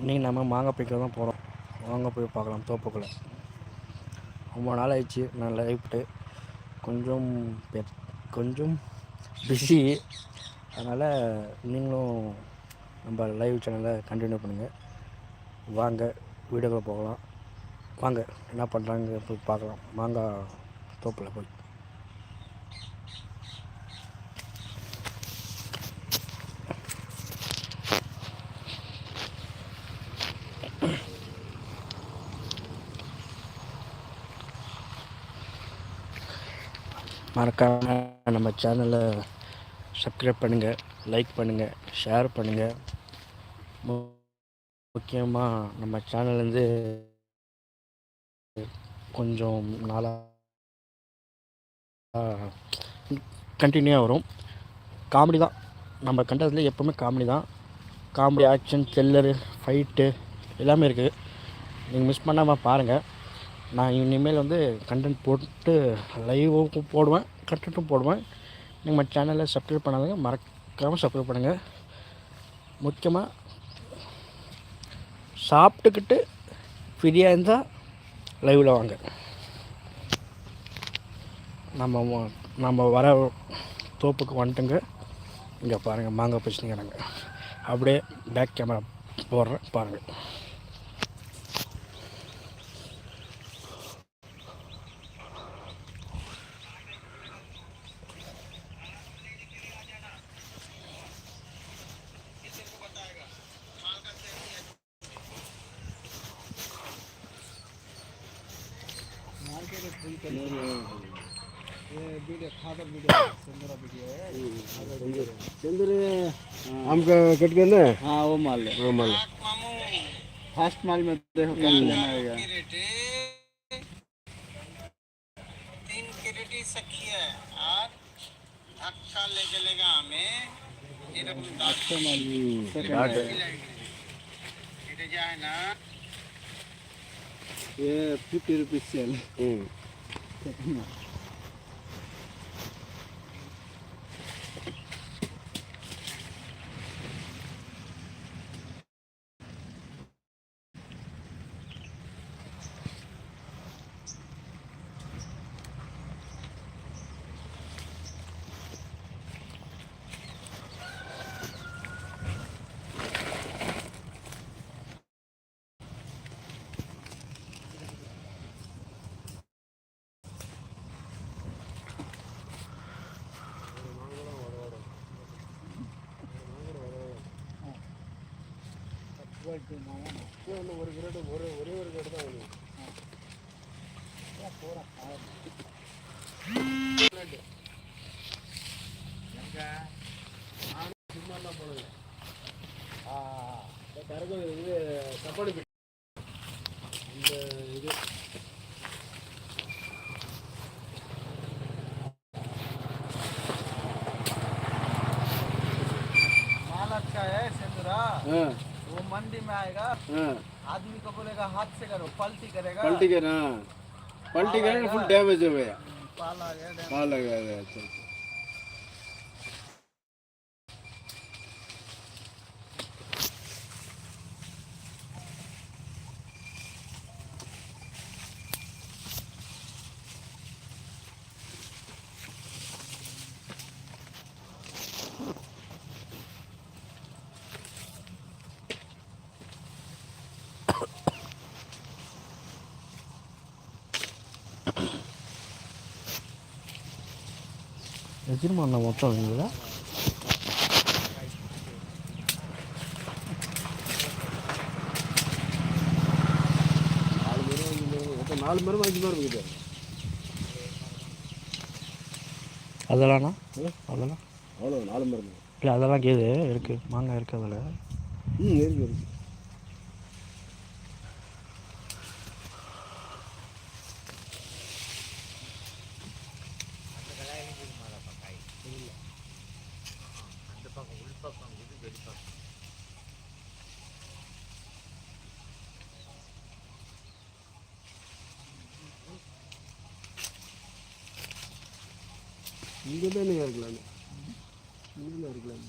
இன்றைக்கி நம்ம மாங்காய் பறிக்க தான் போகிறோம் வாங்க போய் பார்க்கலாம் தோப்புக்குள்ளே. ரொம்ப நாள் ஆயிடுச்சு நான் லைஃப்ட்டு கொஞ்சம் கொஞ்சம் பிஸி அதனால் நீங்களும் நம்ம லைவ் சேனலை கண்டினியூ பண்ணுங்கள் வாங்க வீடியோக்குள்ளே போகலாம். வாங்க என்ன பண்ணுறாங்க போய் பார்க்கலாம். மாங்காய் தோப்பில் போய். மறக்காமல் நம்ம சேனலை சப்ஸ்கிரைப் பண்ணுங்கள் லைக் பண்ணுங்கள் ஷேர் பண்ணுங்கள் முக்கியமாக நம்ம சேனல்லேருந்து கொஞ்சம் நாளாக கண்டினியூவாக வரும். காமெடி தான். நம்ம கண்டதில் எப்போவுமே காமெடி தான். காமெடி ஆக்ஷன் த்ரில்லரு ஃபைட்டு எல்லாமே இருக்குது நீங்கள் மிஸ் பண்ணாமல் பாருங்கள் நான் இனிமேல் வந்து கண்டென்ட் போட்டு லைவும் போடுவேன் கண்டென்ட்டும் போடுவேன். நீங்கள் சேனலை சப்ஸ்கிரைப் பண்ணாதீங்க. மறக்காமல் சப்ஸ்கிரைப் பண்ணுங்கள் முக்கியமாக சாப்பிட்டுக்கிட்டு ஃப்ரீயாக இருந்தால் லைவில் வாங்க. நம்ம நம்ம வர தோப்புக்கு வந்துட்டுங்க. இங்கே பாருங்கள் மாங்காய் பறிச்சுங்கிறாங்க அப்படியே பேக் கேமரா போடுறேன் பாருங்கள் आम का कट गया ना? हाँ वो माल है। वो माल फ़र्स्ट माल में देखो क्या लेना आएगा तीन क्रेडिट सखी है और धक्का ले चलेगा हमें। ये रकम अच्छा माल सेकंड है जाए ना ये fifty rupees sale that, you know. போயிட்டு ஒன்று ஒரு கிரேடு ஒரு ஒரே ஒரு கிரேடு தான் ஒழுங்கு போகிறேன் நானும் சும்மாலாம் போனது கரகம் இது கப்பாடு இந்த இது. மாலாக்காய சேர்ந்துடா. वो मंडी में आएगा हाँ। आदमी को बोलेगा हाथ से करो पलटी करेगा। पलटी करना पल्टी पलटी के ना फुल डैमेज हो गया। पाल आ गया पाल आ लगा యజమాన మొత్తం కదా நாலு மரம் அஞ்சு மரம் இருக்குது அதெல்லாம்ண்ணா அவ்வளோண்ணா அவ்வளோ நாலு மரம் இல்லை அதெல்லாம் கேது இருக்குது மாங்காய் இருக்குது அதில். ம் இருக்குது இருக்குது இங்கே தானே இருக்கலாம் இங்கே தான் இருக்கலாம்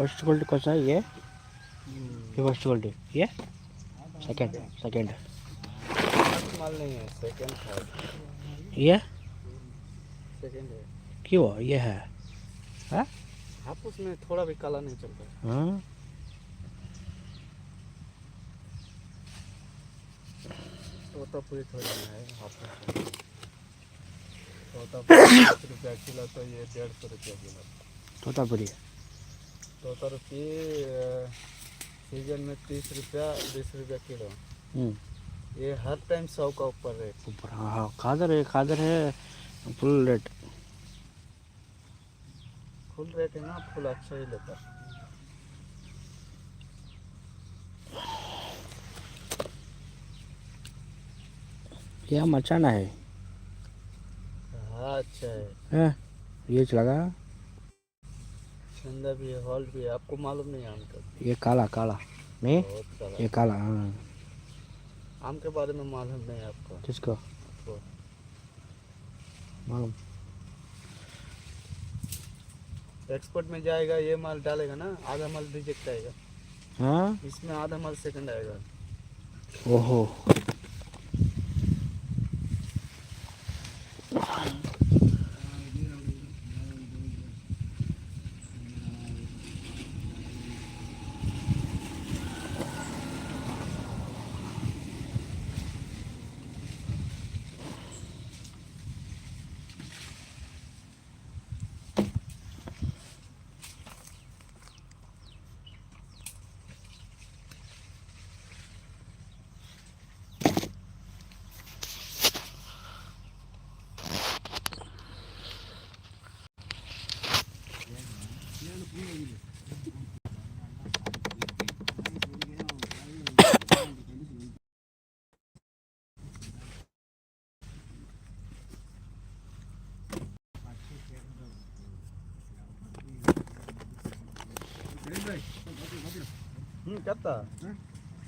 फ़र्स्ट क्वालिटी कौन सा ये ये? फ़र्स्ट क्वालिटी ये सेकंड सेकंड फ़र्स्ट माल नहीं है सेकंड थर्ड ये? सेकंड है क्यों? ये है। हाँ? आप उसमें थोड़ा भी काला नहीं चलता। हाँ? तोतापुरी थोड़ी ना है बीस रुपया किलो तो ये डेढ़ सौ रुपया किलो। तोतापुरी? तोतापुरी सीज़न में तीस रुपया बीस रुपया किलो। हम्म। ये हर टाइम सौ का ऊपर रेट ऊपर हाँ हाँ खादर है खादर है फुल रेट फुल रेट है ना फुल अच्छा ही लेता। ये मचाना है। हाँ अच्छा है। हैं? ये लगा छंदा भी है हॉल्ट भी है आपको मालूम नहीं आम का? ये काला काला। नहीं? काला। ये काला हाँ। आम के बारे में मालूम नहीं आपको? किसको? मालूम। एक्सपोर्ट में जाएगा ये माल डालेगा ना आधा माल रिजेक्ट आएगा। हाँ? इसमें आधा माल सेकंड आएगा। ओहो।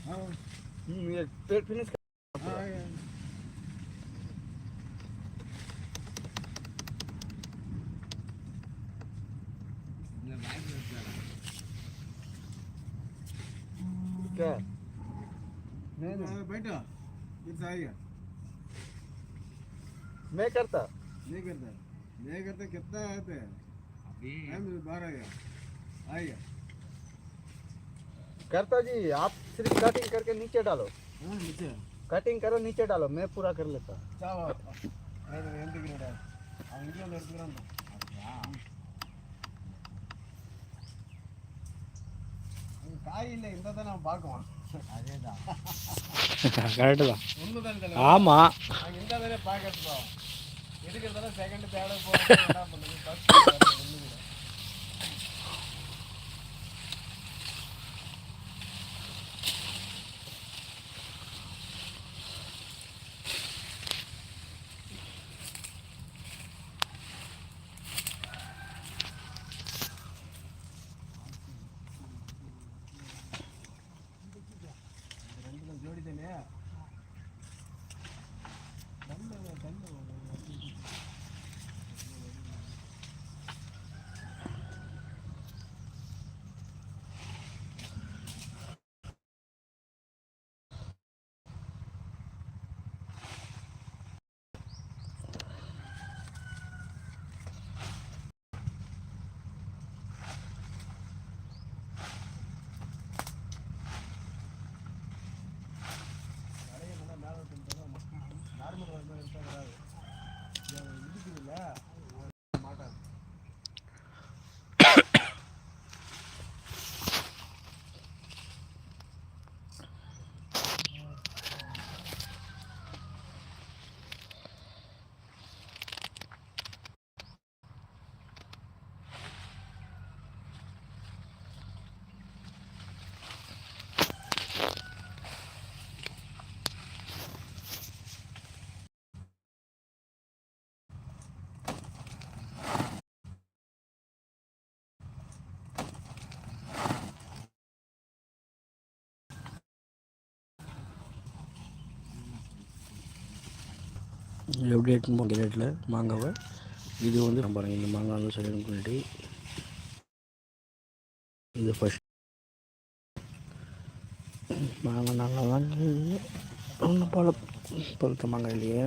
हम्म ये. पेट फिनिश क्या? नहीं नहीं. बैठा. कितना आएगा मैं करता? नहीं करता. नहीं करता कितना आते हैं बाहर आएगा आएगा करता जी आप सिर्फ़ कटिंग करके नीचे डालो नीचे कटिंग करो नीचे डालो मैं पूरा कर लेता காயில் இந்த தான் நான் பார்க்குவோம் அதேதான் கரெக்டு தான் ஒன்று தான் ஆமாம் இந்த தானே பார்க்கறதுதான் இருக்கிறதால செகண்ட் தேர்டு போகிறோம் எப்படி எடுத்துன்னு போகிற ரேட்டில் மாங்காவை. இது வந்து பாருங்கள் இந்த மாங்காய் வந்து சரியான குவாலிட்டி இது ஃபஸ்ட் மாங்காய் நல்லா தான் ஒன்றும் பழ பழுத்த மாங்காய் இல்லையே.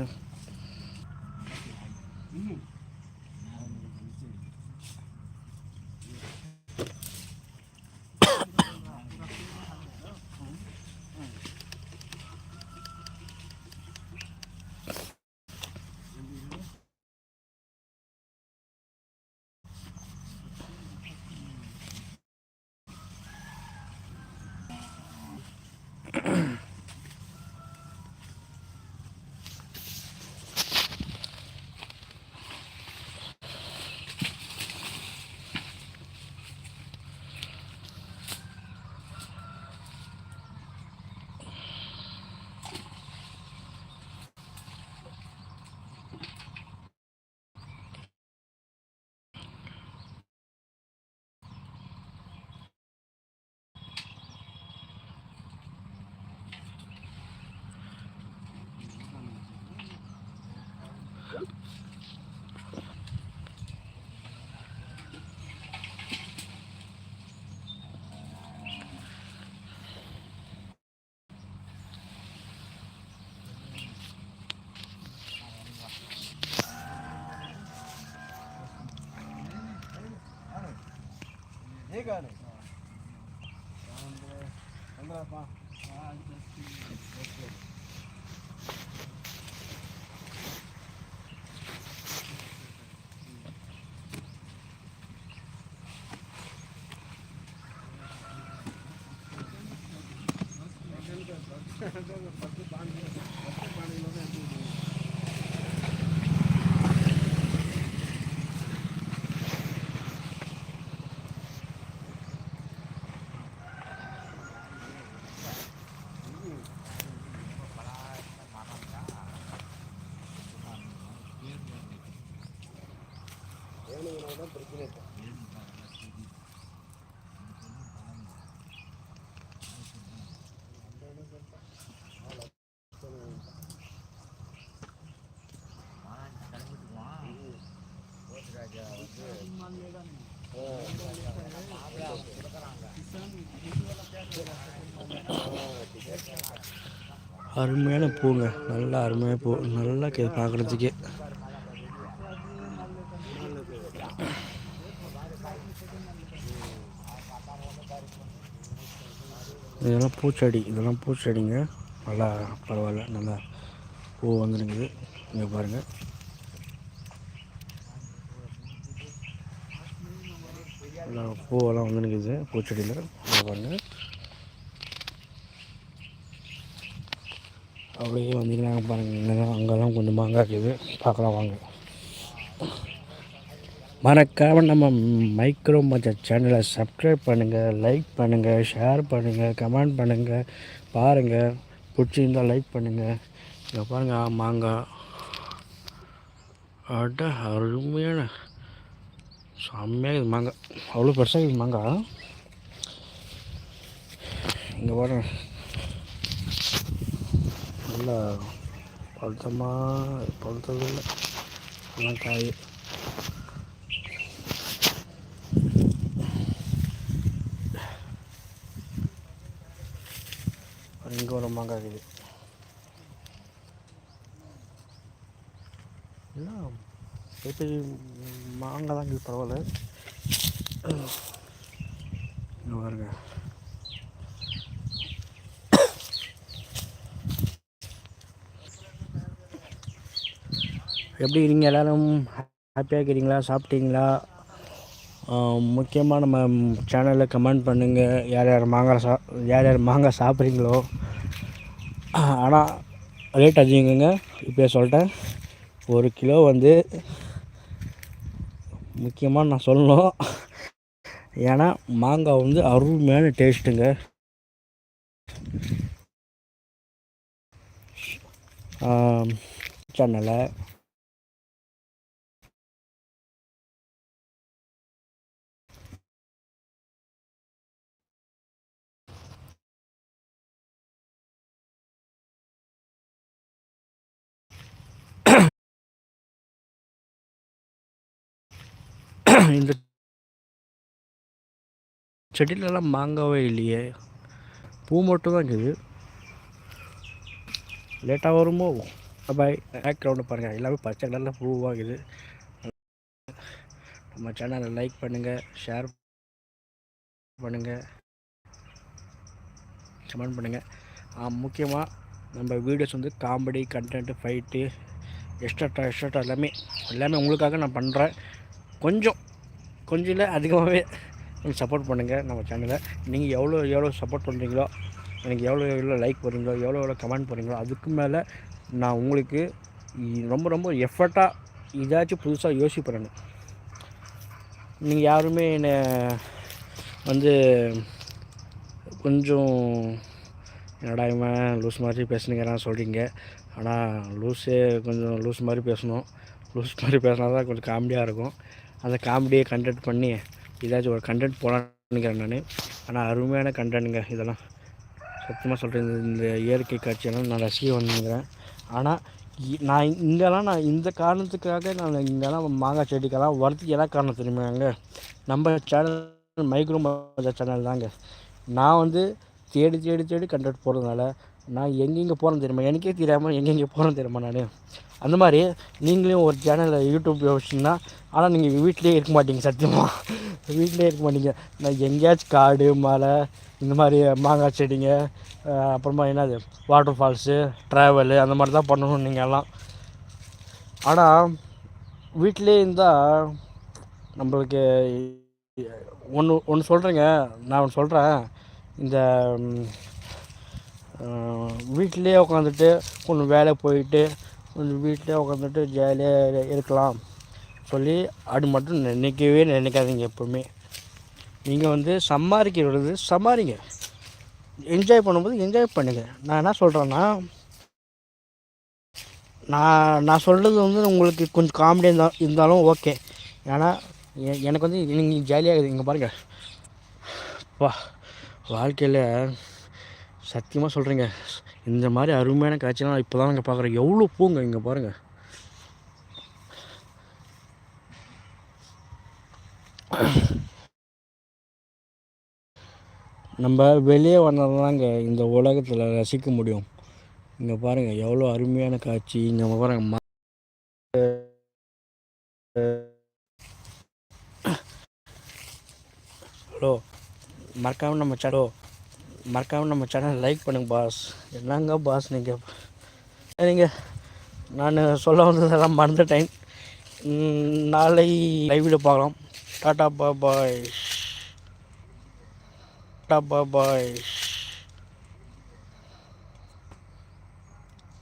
Mm-hmm. 가네. 안들어 봐. 아, Thank you. அருமையான பூங்க. நல்லா அருமையான பூ. நல்லா கே பார்க்குறதுக்கே இதெல்லாம் பூச்செடி. இதெல்லாம் பூச்செடிங்க. நல்லா பரவாயில்ல. நல்லா பூ வந்துருங்குது இங்கே பாருங்கள் நல்லா பூவெல்லாம் வந்துருக்குது. பூச்செடியில் பாருங்கள் அப்படியே வந்தீங்கன்னா பாருங்கள் இங்கே அங்கெல்லாம் கொஞ்சம் மாங்காய் இருக்குது. பார்க்கலாம் வாங்க. மறக்காமல் நம்ம மைக்ரோ மஜர் சேனலை சப்ஸ்கிரைப் பண்ணுங்கள் லைக் பண்ணுங்கள் ஷேர் பண்ணுங்கள் கமெண்ட் பண்ணுங்கள் பாருங்கள் பிடிச்சிருந்தால் லைக் பண்ணுங்கள் இங்கே பாருங்கள் மாங்காய். அட அருமையான. செம்மையாக இது மாங்காய். அவ்வளோ பெருசாக இருக்குது மாங்காய். இங்கே பாருங்கள் நல்லா பழுத்தமாக பழுத்தது இல்லை எல்லாம் காய்? இங்கே ஒரு மாங்காய் இருக்குது. எல்லாம் எப்படி மாங்காய் தான் இருக்குது பரவாயில்ல. இங்கே பாருங்க. எப்படி நீங்கள் எல்லோரும் ஹாப்பியாக இருக்கிறீங்களா? சாப்பிட்டீங்களா? முக்கியமாக நம்ம சேனலில் கமெண்ட் பண்ணுங்கள் யார் யார் மாங்காய் சா யார் யார் மாங்காய் சாப்பிட்றீங்களோ. ஆனால் ரேட் அதிகங்க. இப்போ சொல்லிட்டேன் ஒரு கிலோ வந்து முக்கியமாக நான் சொல்லணும். ஏன்னா மாங்காய் வந்து அருமையான டேஸ்ட்டுங்க சேனலை இந்த செடியிலலாம் மாங்காவே இல்லையே. பூ மட்டும் தான் இருக்குது. லேட்டாக வருமோ? பாய் பேக்ரவுண்டு பாருங்கள் எல்லாமே பச்சை கலரில் பூவாகுது நம்ம சேனலை லைக் பண்ணுங்கள் ஷேர் பண்ணுங்கள் கமெண்ட் பண்ணுங்கள் முக்கியமாக நம்ம வீடியோஸ் வந்து comedy content fight extra extra எல்லாமே எல்லாமே உங்களுக்காக நான் பண்ணுறேன் கொஞ்சம் கொஞ்சம் இல்லை அதிகமாகவே நீங்கள் சப்போர்ட் பண்ணுங்கள் நம்ம சேனலை நீங்கள் எவ்வளோ எவ்வளோ சப்போர்ட் பண்ணுறீங்களோ எனக்கு எவ்வளோ எவ்வளோ லைக் போடுறீங்களோ எவ்வளோ எவ்வளோ கமெண்ட் போடுறீங்களோ அதுக்கு மேலே நான் உங்களுக்கு ரொம்ப ரொம்ப எஃபர்ட்டாக இதாச்சும் புதுசாக யோசிப்பேன் நீங்கள் யாருமே என்னை வந்து கொஞ்சம் என்னடா இவன் லூஸ் மாதிரி பேசுனுங்கிறான் சொல்கிறீங்க ஆனால் லூஸே கொஞ்சம் லூஸ் மாதிரி பேசணும். லூஸ் மாதிரி பேசினா தான் கொஞ்சம் காமெடியாக இருக்கும். அந்த காமெடியை கண்டெக்ட் பண்ணி ஏதாச்சும் ஒரு கண்டென்ட் போகலான்னு நினைக்கிறேன் நான். ஆனால் அருமையான கண்டென்ட்டுங்க இதெல்லாம். சத்தியமாக சொல்கிறேன் இந்த இயற்கை காட்சியெல்லாம் நான் ரசிக்க வந்துங்கிறேன் ஆனால் நான் இங்கெல்லாம் நான் இந்த காரணத்துக்காக நான் இங்கெல்லாம் மாங்காய் செடிக்கெல்லாம் வரத்துக்கு என்ன காரணம் தெரியுமாங்க நம்ம சேனல் மைக்ரோ சேனல் தாங்க. நான் வந்து தேடி தேடி தேடி கண்டக்ட் போகிறதுனால நான் எங்கெங்கே போகிறேன் தெரியுமா? எனக்கே தெரியாமல் எங்கெங்கே போகிறேன் தெரியுமா நான்? அந்த மாதிரி நீங்களும் ஒரு சேனலில் யூடியூப் வச்சிங்கன்னா ஆனால் நீங்கள் வீட்டிலேயே இருக்க மாட்டீங்க சத்தியமாக வீட்டிலே இருக்க மாட்டீங்க. நான் எங்கேயாச்சும் காடு மலை இந்த மாதிரி மாங்காய் செடிங்க அப்புறமா என்னது? வாட்டர் ஃபால்ஸு ட்ராவலு அந்த மாதிரி தான் பண்ணணும் நீங்கள் எல்லாம். ஆனால் வீட்டிலே இருந்தால் நம்மளுக்கு ஒன்று ஒன்று சொல்கிறேங்க நான் ஒன்று சொல்கிறேன் இந்த வீட்டிலே உட்காந்துட்டு கொஞ்சம் வேலை போயிட்டு கொஞ்சம் வீட்டிலே உட்காந்துட்டு ஜாலியாக இருக்கலாம் சொல்லி அது மட்டும் நினைக்கவே நினைக்காதீங்க எப்போவுமே. நீங்கள் வந்து சம்பாதிக்கிறது சம்பாதிங்க. என்ஜாய் பண்ணும்போது என்ஜாய் பண்ணுங்கள் நான் என்ன சொல்கிறேன்னா நான் நான் சொல்கிறது வந்து உங்களுக்கு கொஞ்சம் காமெடியாக இருந்தால் இருந்தாலும் ஓகே ஏன்னா எ- எனக்கு வந்து நீங்கள் ஜாலியாக இருக்குது இங்கே பாருங்கள் வா வாழ்க்கையில் சத்தியமாக சொல்கிறேங்க இந்த மாதிரி அருமையான காட்சியெல்லாம் இப்போ தான் நாங்கள் பார்க்குறோம் எவ்வளோ பூங்க இங்கே பாருங்கள் நம்ம வெளியே வந்தாதாங்க இந்த உலகத்தில் ரசிக்க முடியும். இங்கே பாருங்கள் எவ்வளோ அருமையான காட்சி. இங்கே பாருங்கள் ம ஹலோ மறக்காமல் நம்ம சடோ மறக்காமல் நம்ம சேனல் லைக் பண்ணுங்க பாஸ் என்னங்க பாஸ் நீங்கள் நீங்கள் நான் சொல்ல வந்ததெல்லாம் மறந்துட்டேன். நாளை லைவில் பார்க்கலாம். டாட்டா பா பாய் டாட்டா பா பாய்